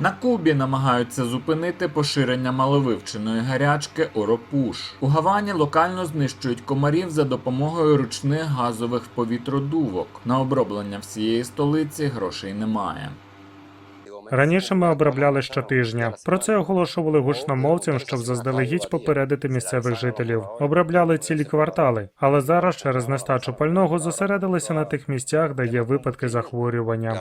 На Кубі намагаються зупинити поширення маловивченої гарячки Оропуш. У Гавані локально знищують комарів за допомогою ручних газових повітродувок. На оброблення всієї столиці грошей немає. Раніше ми обробляли щотижня. Про це оголошували гучномовцям, щоб заздалегідь попередити місцевих жителів. Обробляли цілі квартали, але зараз через нестачу пального зосередилися на тих місцях, де є випадки захворювання.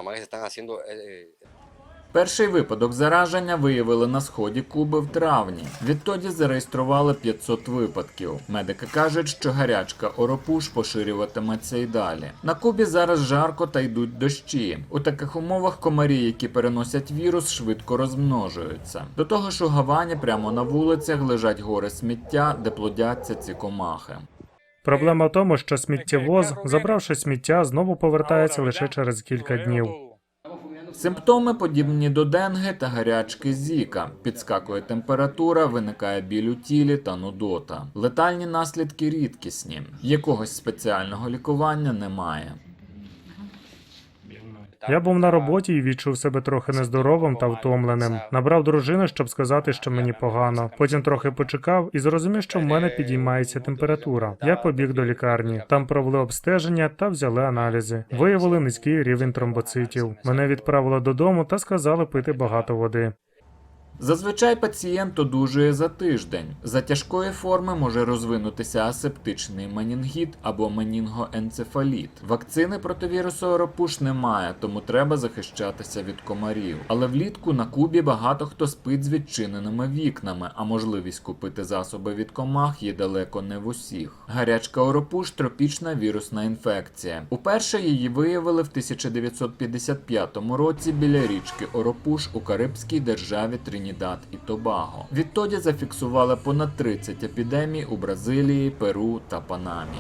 Перший випадок зараження виявили на сході Куби в травні. Відтоді зареєстрували 500 випадків. Медики кажуть, що гарячка Оропуш поширюватиметься й далі. На Кубі зараз жарко та йдуть дощі. У таких умовах комарі, які переносять вірус, швидко розмножуються. До того ж, у Гавані прямо на вулицях лежать гори сміття, де плодяться ці комахи. Проблема в тому, що сміттєвоз, забравши сміття, знову повертається лише через кілька днів. Симптоми подібні до денги та гарячки зіка. Підскакує температура, виникає біль у тілі та нудота. Летальні наслідки рідкісні. Якогось спеціального лікування немає. Я був на роботі і відчув себе трохи нездоровим та втомленим. Набрав дружину, щоб сказати, що мені погано. Потім трохи почекав і зрозумів, що в мене підіймається температура. Я побіг до лікарні. Там провели обстеження та взяли аналізи. Виявили низький рівень тромбоцитів. Мене відправили додому та сказали пити багато води. Зазвичай пацієнт одужує за тиждень. За тяжкої форми може розвинутися асептичний менінгіт або менінгоенцефаліт. Вакцини проти вірусу Оропуш немає, тому треба захищатися від комарів. Але влітку на Кубі багато хто спить з відчиненими вікнами, а можливість купити засоби від комах є далеко не в усіх. Гарячка Оропуш тропічна вірусна інфекція. Уперше її виявили в 1955 році біля річки Оропуш у Карибській державі Тринідад і Тобаго. Відтоді зафіксували понад 30 епідемій у Бразилії, Перу та Панамі.